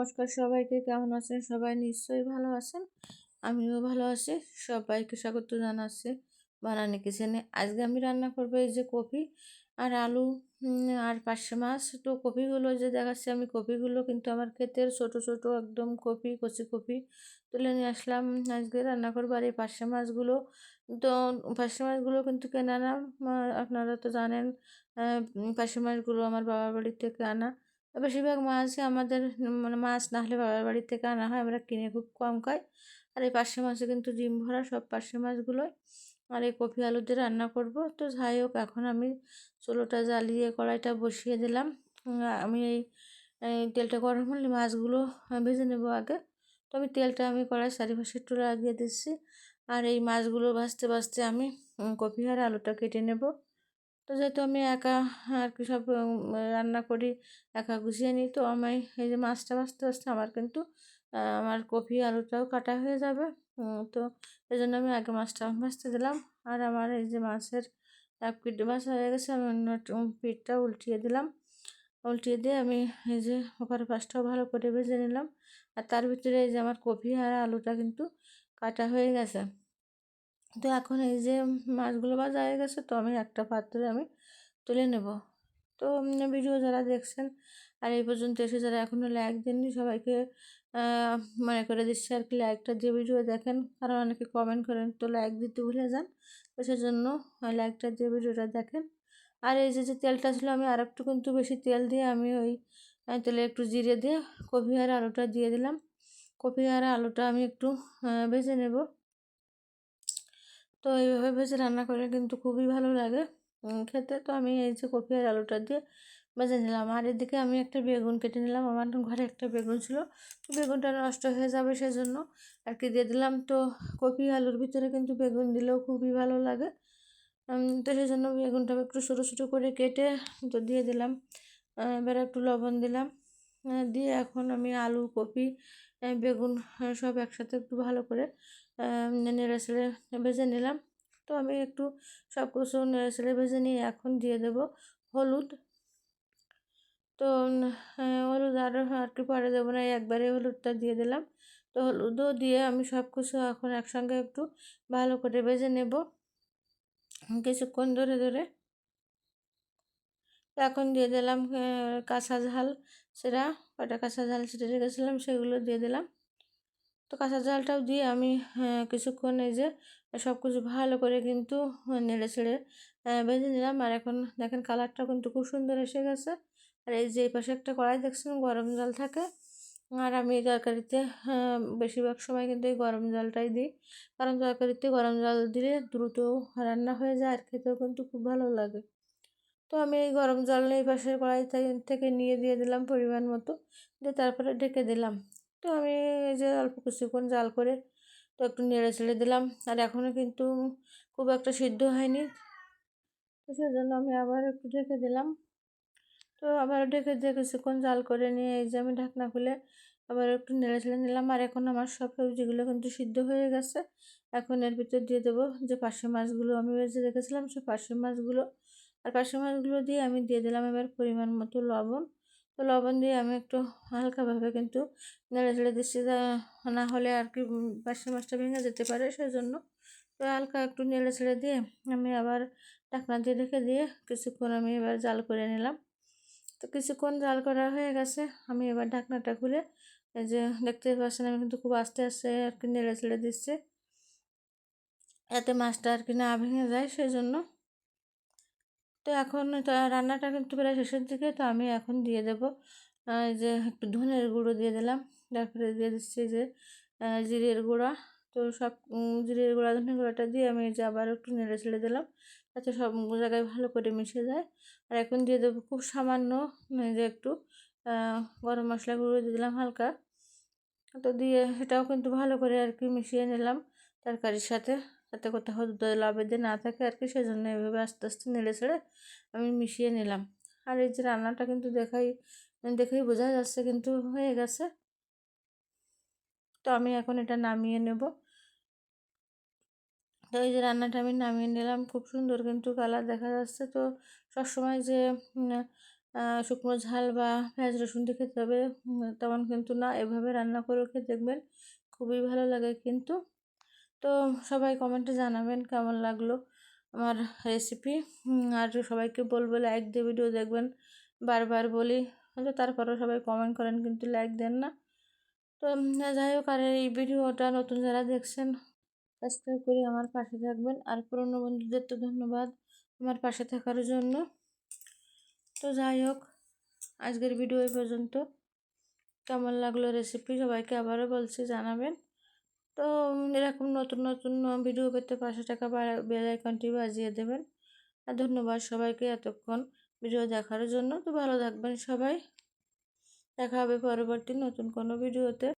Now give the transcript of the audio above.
নমস্কার সবাইকে, কেমন আছেন? সবাই নিশ্চয়ই ভালো আছেন। আমিও ভালো আছি। সবাইকে স্বাগত জানাচ্ছি বানানি কিচেনে। আজকে আমি রান্না করব এই যে কপি আর আলু আর পার্শে মাছ। তো কপিগুলো যে দেখাচ্ছি আমি, কপিগুলো কিন্তু আমার ক্ষেতের ছোট ছোট একদম কপি, কচি কপি তুলে নিয়ে আসলাম। আজকে রান্না করব আর এই পার্শে মাছগুলো। তো পার্শে মাছগুলো কিন্তু কেনা না আপনারা তো জানেন পার্শে মাছগুলো আমার বাবার বাড়ির থেকে আনা। বেশিরভাগ মাছই আমাদের মানে মাছ না হলে বাবার বাড়ির থেকে আনা হয়, আমরা কিনে খুব কম খাই। আর এই পার্শে মাছে কিন্তু ডিম ভরা, সব পার্শে মাছগুলোই। আর এই কপি আলু দিয়ে রান্না করব। তো যাই হোক, এখন আমি চুলোটা জ্বালিয়ে কড়াইটা বসিয়ে দিলাম। আমি এই তেলটা গরম হলে মাছগুলো ভেজে নেব আগে। তো আমি তেলটা আমি কড়াই চারিপাশে একটু লাগিয়ে দিচ্ছি। আর এই মাছগুলো ভাজতে ভাজতে আমি কপি আর আলুটা কেটে নেব। তো যেহেতু আমি একা আর কি সব রান্না করি, একা গুছিয়ে নিই, তো আমি এই যে মাছটা ভাজতে ভাজতে আমার কিন্তু আমার কপি আলুটাও কাটা হয়ে যাবে। তো এই জন্য আমি আগে মাছটা ভাজতে দিলাম। আর আমার এই যে মাছের এক পিঠ, মাছ হয়ে গেছে, আমি অন্য পিঠটা উল্টিয়ে দিলাম। উল্টিয়ে দিয়ে আমি এই যে ওপরে পাশটাও ভালো করে ভেজে নিলাম। আর তার ভিতরে এই যে আমার কপি আর আলুটা কিন্তু কাটা হয়ে গেছে। তো এখন এই যে মাছগুলো ভাজা হয়ে গেছে, তো আমি একটা পাত্রে আমি তুলে নেব। তো ভিডিও যারা দেখছেন আর এই পর্যন্ত এসে যারা এখনও লাইক দেননি, সবাইকে মনে করে দিচ্ছি আর কি লাইকটা যে ভিডিও দেখেন, কারণ অনেকে কমেন্ট করেন, তো লাইক দিতে ভুলে যান। তো সেজন্য লাইকটা দিয়ে ভিডিওটা দেখেন। আর এই যে যে তেলটা ছিল, আমি আর একটু কিন্তু বেশি তেল দিয়ে আমি ওই তেলে একটু জিরে দিয়ে কপি আর আলুটা দিয়ে দিলাম। কপি আর আলুটা আমি একটু ভেজে নেব। তো এইভাবে ভেজে রান্না করলে কিন্তু খুবই ভালো লাগে। খেতে তো আমি এই যে কপি আর আলুটা দিয়ে ভেজে নিলাম। আর এদিকে আমি একটা বেগুন কেটে নিলাম। আমার ঘরে একটা বেগুন ছিল। তো বেগুনটা নষ্ট হয়ে যাবে সেজন্য আর কি দিয়ে দিলাম। তো কপি আলুর ভিতরে কিন্তু বেগুন দিলেও খুবই ভালো লাগে। তো সেই জন্য বেগুনটা একটু ছোটো ছোটো করে কেটে তো দিয়ে দিলাম। এবার একটু লবণ দিলাম। দিয়ে এখন আমি আলু কপি বেগুন সব একসাথে একটু ভালো করে নেড়ে ছেড়ে ভেজে নিলাম। তো আমি একটু সব কিছু নেড়ে ছেড়ে ভেজে নিয়ে এখন দিয়ে দেব হলুদ। তো হলুদ আরও আর কি পরে দেবো না, একবারে হলুদটা দিয়ে দিলাম। তো হলুদও দিয়ে আমি সব কিছু এখন একসঙ্গে একটু ভালো করে ভেজে নেব কিছুক্ষণ ধরে ধরে। এখন দিয়ে দিলাম কাঁচা ঝাল সেটা কটা কাঁচা ঝাল সেটা রেখেছিলাম সেগুলো দিয়ে দিলাম। তো কাঁচা ঝালটাও দিয়ে আমি কিছুক্ষণ এই যে সব কিছু ভালো করে কিন্তু নেড়ে ছেড়ে বেঁধে নিলাম। আর এখন দেখেন কালারটা কিন্তু খুব সুন্দর এসে গেছে। আর এই যে এই পাশে একটা কড়াই দেখছেন গরম জল থাকে। আর আমি তরকারিতে বেশিরভাগ সময় কিন্তু এই গরম জলটাই দিই। কারণ তরকারিতে গরম জল দিলে দ্রুত রান্না হয়ে যায় আর খেতেও কিন্তু খুব ভালো লাগে। তো আমি এই গরম জল এই পাশের কড়াই থেকে নিয়ে দিয়ে দিলাম পরিমাণ মতো। দিয়ে তারপরে ঢেকে দিলাম। তো আমি এই যে অল্প কিছুক্ষণ জাল করে তো একটু নেড়ে ছেড়ে দিলাম। আর এখনও কিন্তু খুব একটা সিদ্ধ হয়নি। তো সেজন্য আমি আবার একটু ঢেকে দিলাম। তো আবার ঢেকে দিয়ে কিছুক্ষণ জাল করে নিয়ে এই যে আমি ঢাকনা খুলে আবার একটু নেড়ে ছেড়ে নিলাম। আর এখন আমার সব সবজিগুলো কিন্তু সিদ্ধ হয়ে গেছে। এখন এর ভিতর দিয়ে দেবো যে পার্শে মাছগুলো আমি ভেজে রেখেছিলাম, সে পার্শে মাছগুলো। আর পার্শে মাছগুলো দিয়ে আমি দিয়ে দিলাম এবার পরিমাণ মতো লবণ। তো লবণ দিয়ে আমি একটু হালকাভাবে কিন্তু নেড়ে ছেড়ে দিচ্ছি না হলে আর কি পার্শে মাছটা ভেঙে যেতে পারে সেজন্য। তো হালকা একটু নেড়ে ছেড়ে দিয়ে আমি আবার ঢাকনা দিয়ে রেখে দিয়ে কিছুক্ষণ আমি এবার জাল করে নিলাম। তো কিছুক্ষণ জাল করা হয়ে গেছে, আমি এবার ঢাকনাটা খুলে এই যে দেখতে পাচ্ছেন আমি কিন্তু খুব আস্তে আস্তে আর কি নেড়ে ছেড়ে দিচ্ছি। এতে মাছটা আর কি না ভেঙে যায় সেই জন্য তো এখন রান্নাটা কিন্তু প্রায় শেষের দিকে, তো আমি এখন দিয়ে দেবো। যে একটু ধনের গুঁড়ো দিয়ে দিলাম। তারপরে দিয়ে দিচ্ছি যে জিরের গুঁড়া। তো সব জিরের গুঁড়া, ধনের গুঁড়াটা দিয়ে আমি যে আবার একটু নেড়ে ছেড়ে দিলাম। যাতে সব জায়গায় ভালো করে মিশে যায়। আর এখন দিয়ে দেবো খুব সামান্য যে একটু গরম মশলা গুঁড়ো দিয়ে দিলাম হালকা। তো দিয়ে সেটাও কিন্তু ভালো করে আর কি মিশিয়ে নিলাম তরকারির সাথে। যাতে কোথাও লাভের না থাকে আর কি, সেজন্য এভাবে আস্তে আস্তে নেড়ে ছেড়ে আমি মিশিয়ে নিলাম। আর এই যে রান্নাটা কিন্তু দেখাই, দেখেই বোঝা যাচ্ছে কিন্তু হয়ে গেছে। তো আমি এখন এটা নামিয়ে নেব। তো এই যে রান্নাটা আমি নামিয়ে নিলাম, খুব সুন্দর কিন্তু কালার দেখা যাচ্ছে। তো সবসময় যে শুকনো ঝাল বা পেঁয়াজ রসুন দিয়ে খেতে হবে তেমন কিন্তু না। এভাবে রান্না করে খেয়ে দেখবেন খুবই ভালো লাগে কিন্তু। তো সবাই কমেন্টে জানাবেন কেমন লাগল আমার রেসিপি আর সবাইকে বলব লাইক দিয়ে ভিডিও দেখবেন, বারবার বলি। হয়তো তারপরেও সবাই কমেন্ট করেন, কিন্তু লাইক দেন না। তো যাই হোক, আর এই ভিডিওটা নতুন যারা দেখছেন সাবস্ক্রাইব করে আমার পাশে থাকবেন। আর পুরনো বন্ধুদের তো ধন্যবাদ আমার পাশে থাকার জন্য। তো যাই হোক, আজকের ভিডিও এই পর্যন্ত। কেমন লাগল রেসিপি সবাইকে আবারও বলছি, জানাবেন। তো এরকম নতুন নতুন ভিডিও পেতে পাঁচশো টাকা বেল আইকনটি বাজিয়ে দেবেন। আর ধন্যবাদ সবাইকে এতক্ষণ ভিডিও দেখার জন্য। তো ভালো থাকবেন সবাই। দেখা হবে পরবর্তী নতুন কোনো ভিডিওতে